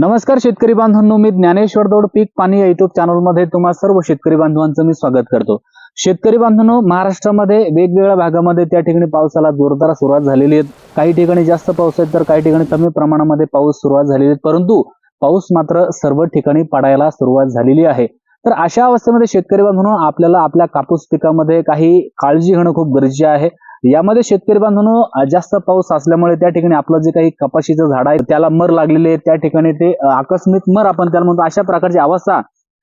नमस्कार शेतकरी बांधवांनो मी ज्ञानेश्वर दौड पीक पाणी या युट्यूब चॅनलमध्ये तुम्हा सर्व शेतकरी बांधवांचं मी स्वागत करतो. शेतकरी बांधवांनो महाराष्ट्रामध्ये वेगवेगळ्या भागामध्ये त्या ठिकाणी पावसाला जोरदार सुरुवात झालेली आहे. काही ठिकाणी जास्त पाऊस आहे तर काही ठिकाणी कमी प्रमाणामध्ये पाऊस सुरुवात झालेली आहे. परंतु पाऊस मात्र सर्व ठिकाणी पडायला सुरुवात झालेली आहे. तर अशा अवस्थेमध्ये शेतकरी बांधवांनो आपल्याला आपल्या कापूस पिकामध्ये काही काळजी घेणं खूप गरजेचे आहे. यामध्ये शेतकरी बांधवांनो जास्त पाऊस असल्यामुळे त्या ठिकाणी आपलं जे काही कपाशीचं झाड आहे त्याला मर लागलेले त्या ठिकाणी ते आकस्मिक मर आपण त्याला म्हणतो. अशा प्रकारची अवस्था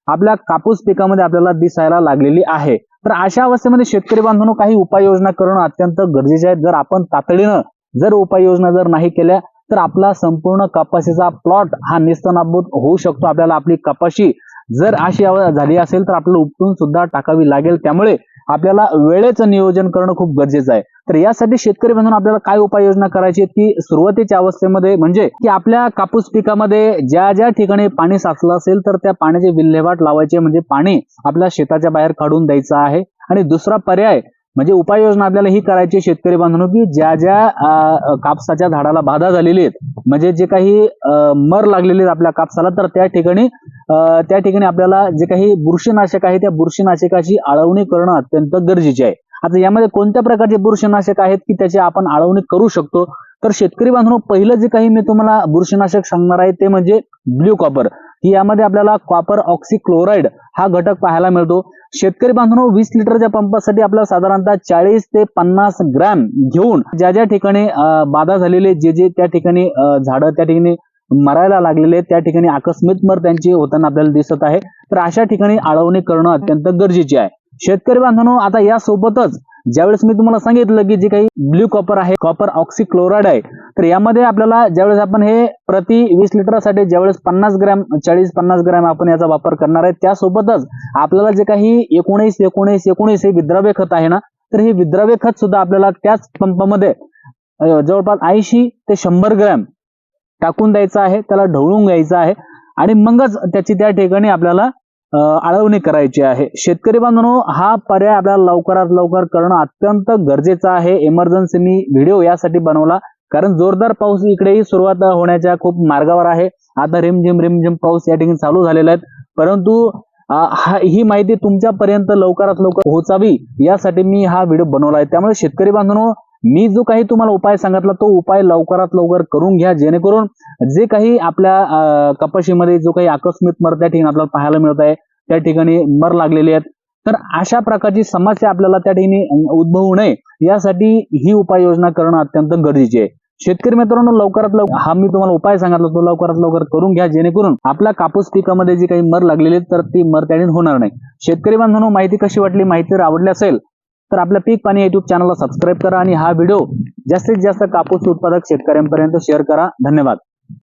आपल्या कापूस पिकामध्ये आपल्याला दिसायला लागलेली आहे. तर अशा अवस्थेमध्ये शेतकरी बांधवांनो काही उपाययोजना करणं अत्यंत गरजेचे आहे. जर आपण तातडीनं जर उपाययोजना जर नाही केल्या तर आपला संपूर्ण कपाशीचा प्लॉट हा निस्तनाभूत होऊ शकतो. आपल्याला आपली कपाशी जर अशी झाली असेल तर आपल्याला उपटून सुद्धा टाकावी लागेल. त्यामुळे आपल्याला वेळेचं नियोजन करणं खूप गरजेचं आहे. तर यासाठी शेतकरी बांधून आपल्याला काय उपाययोजना करायची की सुरुवातीच्या अवस्थेमध्ये म्हणजे की आपल्या कापूस पिकामध्ये ज्या ज्या ठिकाणी पाणी साचलं असेल तर त्या पाण्याची विल्हेवाट लावायची म्हणजे पाणी आपल्या शेताच्या बाहेर काढून द्यायचं आहे. आणि दुसरा पर्याय म्हणजे उपाययोजना आपल्याला ही करायची आहे शेतकरी बांधवांनो की ज्या ज्या कापसाच्या झाडाला बाधा झालेली आहेत म्हणजे जे काही मर लागलेले आहेत आपल्या कापसाला तर त्या ठिकाणी त्या ठिकाणी आपल्याला जे काही बुरशीनाशक आहे त्या बुरशीनाशकाची आळवणी करणं अत्यंत गरजेचे आहे. आता यामध्ये कोणत्या प्रकारचे बुरशीनाशक आहेत की त्याची आपण आळवणी करू शकतो? तर शेतकरी बांधवांनो पहिलं जे काही मी तुम्हाला बुरशीनाशक सांगणार आहे ते म्हणजे ब्ल्यू कॉपर. की यामध्ये आपल्याला कॉपर ऑक्सिक्लोराईड हा घटक पाहायला मिळतो. शेतकरी बांधवांनो वीस लिटरच्या पंपासाठी आपल्याला साधारणतः चाळीस ते पन्नास ग्रॅम घेऊन ज्या ज्या ठिकाणी बाधा झालेले जे जे त्या ठिकाणी झाडं त्या ठिकाणी मरायला लागलेले त्या ठिकाणी आकस्मिक मर त्यांची होताना आपल्याला दिसत आहे. तर अशा ठिकाणी आळवणी करणं अत्यंत गरजेचे आहे. शेतकरी बांधवांनो आता यासोबतच ज्यावेळेस मी तुम्हाला सांगितलं की जे काही ब्ल्यू कॉपर आहे कॉपर ऑक्सिक्लोराईड आहे तर यामध्ये आपल्याला ज्यावेळेस आपण हे प्रति वीस लिटरसाठी ज्यावेळेस पन्नास ग्रॅम चाळीस पन्नास ग्रॅम आपण याचा वापर करणार आहे त्यासोबतच आपल्याला जे काही एकोणीस एकोणीस एकोणीस हे विद्राव्य खत आहे ना तर हे विद्राव्य खत सुद्धा आपल्याला त्याच पंपामध्ये जवळपास ऐंशी ते शंभर ग्रॅम टाकून द्यायचं आहे त्याला ढवळून घ्यायचं आहे आणि मगच त्याची त्या ठिकाणी आपल्याला आळवणी करायची आहे. शेतकरी बांधवांनो हा पर्याय आपल्याला लवकरात लवकर करणं अत्यंत गरजेचं आहे. इमर्जन्सी मी व्हिडिओ यासाठी बनवला. कारण जोरदार पाऊस इकडेही सुरुवात होण्याच्या खूप मार्गावर आहे. आता रिमझिम रिमझिम पाऊस या ठिकाणी चालू झालेला आहे परंतु हा- ही माहिती तुमच्यापर्यंत लवकरात लवकर पोहोचावी यासाठी मी हा व्हिडिओ बनवला आहे. त्यामुळे शेतकरी बांधवांनो मी जो काही तुम्हाला उपाय सांगितला तो उपाय लवकरात लवकर करून घ्या जेणेकरून जे काही आपल्या कपाशीमध्ये जो काही आकस्मिक मर त्या ठिकाणी आपल्याला पाहायला मिळत आहे त्या ठिकाणी मर लागलेले आहेत. तर अशा प्रकारची समस्या आपल्याला त्या ठिकाणी उद्भवू नये यासाठी ही उपाययोजना करणं अत्यंत गरजेचे आहे. शेतकरी मित्रांनो लवकरात लवकर हा मी तुम्हाला उपाय सांगितला तो लवकरात लवकर करून घ्या जेणेकरून आपल्या कापूस पिकामध्ये जी काही मर लागलेली आहेत तर ती मर त्या ठिकाणी होणार नाही. शेतकरी बांधवांनो माहिती कशी वाटली माहिती जर आवडली असेल तर आपल्या पीक पाणी युट्यूब चॅनलला सबस्क्राईब करा आणि हा व्हिडिओ जास्तीत जास्त कापूस उत्पादक शेतकऱ्यांपर्यंत शेअर करा. धन्यवाद.